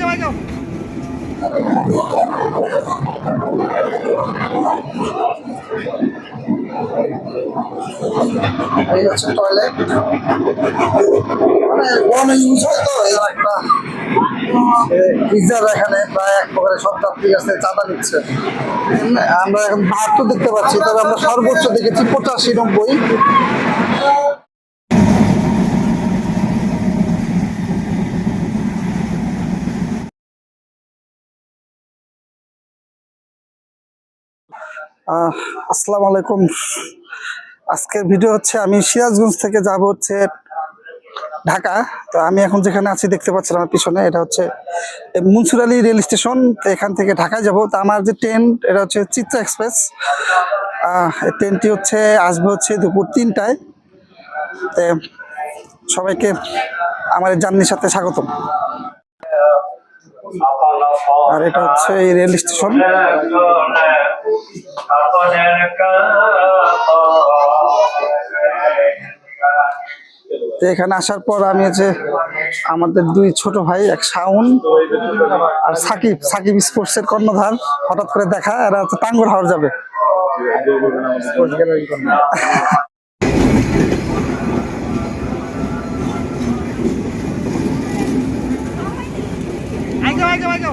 go, I go. এই হচ্ছে toilet মানে গরমে ইউজ হয় তো এই একটা। পিৎজার এখানে প্রায় এক প্রকারের সব যাত্রী কাছে চাঁদা নিচ্ছে। আমরা এখন বাহাত্তর দেখতে পাচ্ছি তবে আমরা সর্বোচ্চ দেখেছি পঁচাশি নব্বই। আসসালামু আলাইকুম। আজকের ভিডিও হচ্ছে, আমি সিরাজগঞ্জ থেকে যাব হচ্ছে ঢাকা। তো আমি এখন যেখানে আছি দেখতে পাচ্ছেন আমার পিছনে, এটা হচ্ছে মুন্সুর আলী রেল স্টেশন। তো এখান থেকে ঢাকায় যাব। তো আমার যে ট্রেন, এটা হচ্ছে চিত্রা এক্সপ্রেস। ট্রেনটি হচ্ছে, আসবে হচ্ছে দুপুর তিনটায়। সবাইকে আমার জার্নির সাথে স্বাগতম। আর এটা হচ্ছে এই রেল স্টেশন এখানে আসার পর আমি হচ্ছে আমাদের দুই ছোট ভাই, এক শাওন আর সাকিব। সাকিব স্পোর্টস এর কর্ণধার। হঠাৎ করে দেখা, এরা হচ্ছে টাঙ্গুর হাওড় যাবে। পয়সা তো পয়সা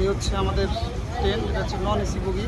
এই হচ্ছে আমাদের ট্রেন এটা হচ্ছে নন এসি বগি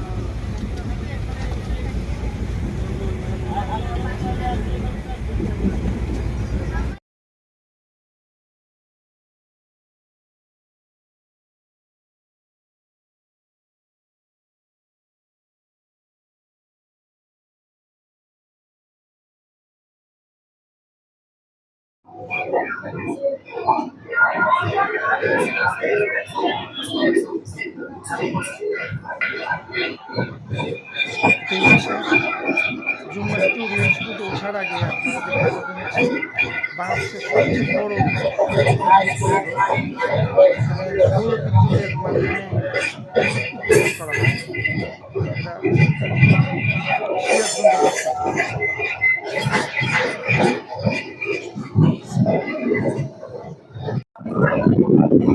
বিদ্যুতের মাধ্যমে করা হয়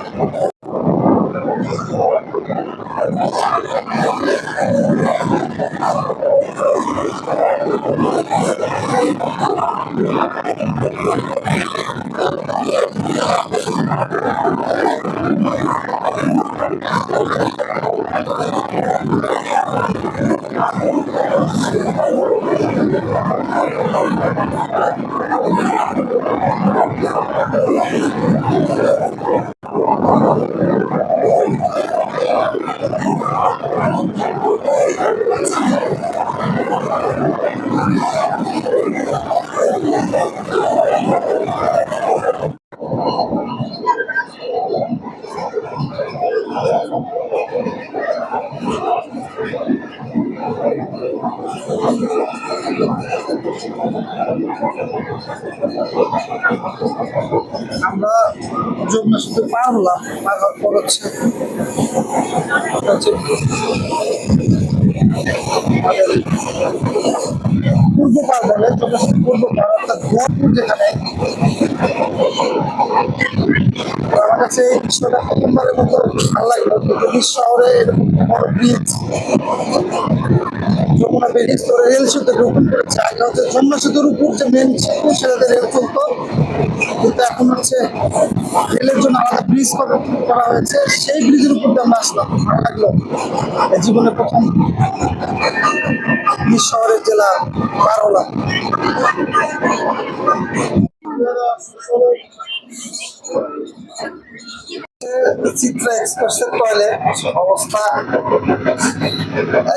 এটা সিরাজগঞ্জে আমরা যমুনা সেতু পার হলাম পার হওয়ার পর হচ্ছে এটা পূর্ব পাড় বলে আমার কাছে প্রথমবারের মতো ভালো লাগল শহরে ব্রিজ যমুনা ব্রিজ তো রেল সেতু ওপেন করেছে আগে সেতুর উপর যে মেন সেতু সেটাতে রেল চলতো কিন্তু এখন হচ্ছে রেলের জন্য আলাদা ব্রিজ করা হয়েছে। সেই ব্রিজের উপর দিয়ে আমরা আসলাম। ভালো লাগল। এই জীবনে প্রথম শহরের জেলা হলাম চিত্রা এক্সপ্রেসের টয়লেট অবস্থা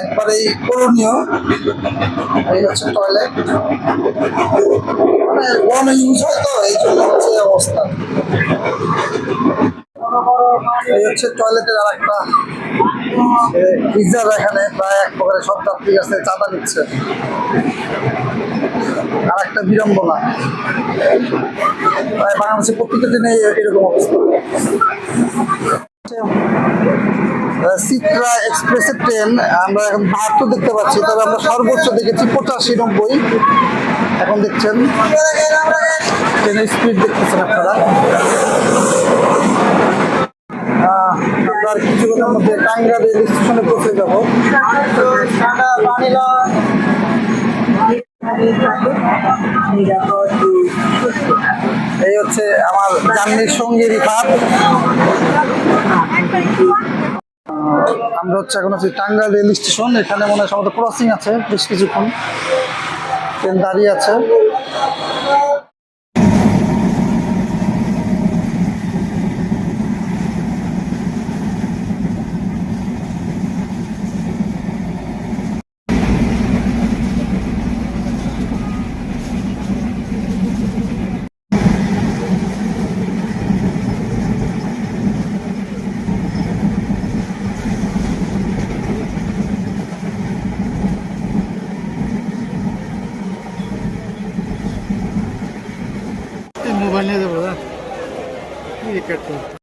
একবারেই করণীয়। এই হচ্ছে টয়লেট মানে গরমে ইউজ হয় তো, এই জন্য হচ্ছে অবস্থা। এই হচ্ছে টয়লেটের আর একটা গিজার এখানে, প্রায় এক প্রকারের সব যাত্রী আছে, চাঁদা নিচ্ছে। আর একটা বিড়ম্বনা। প্রায় বাংলাদেশে প্রত্যেকটা দিনে এরকম অবস্থা। সিত্রা এক্সপ্রেসের ট্রেন, আমরা এখন বাহাত্তর দেখতে পাচ্ছি, তবে আমরা সর্বোচ্চ দেখেছি পঁচাশি, নব্বই। এখন দেখছেন, ট্রেনের স্পিড দেখতেছেন আপনারা। আমরা কিছুক্ষণের মধ্যে টাঙ্গা রেল স্টেশনে পৌঁছে যাব। এই হচ্ছে আমার জার্নির সঙ্গী রিফাত আমরা হচ্ছে এখন হচ্ছে টাঙ্গাইল রেল স্টেশন, এখানে মনে হয় সম্ভবত ক্রসিং আছে, বেশ কিছুক্ষণ। ট্রেন দাঁড়িয়ে আছে। campañas de verdad. Mire, cartón.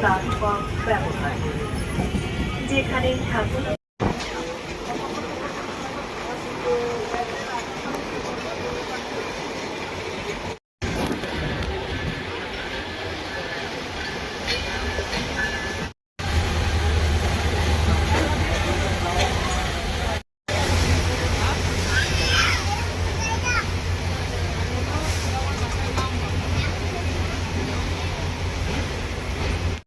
Platform ব্যবহার। যেখানে থাকুন।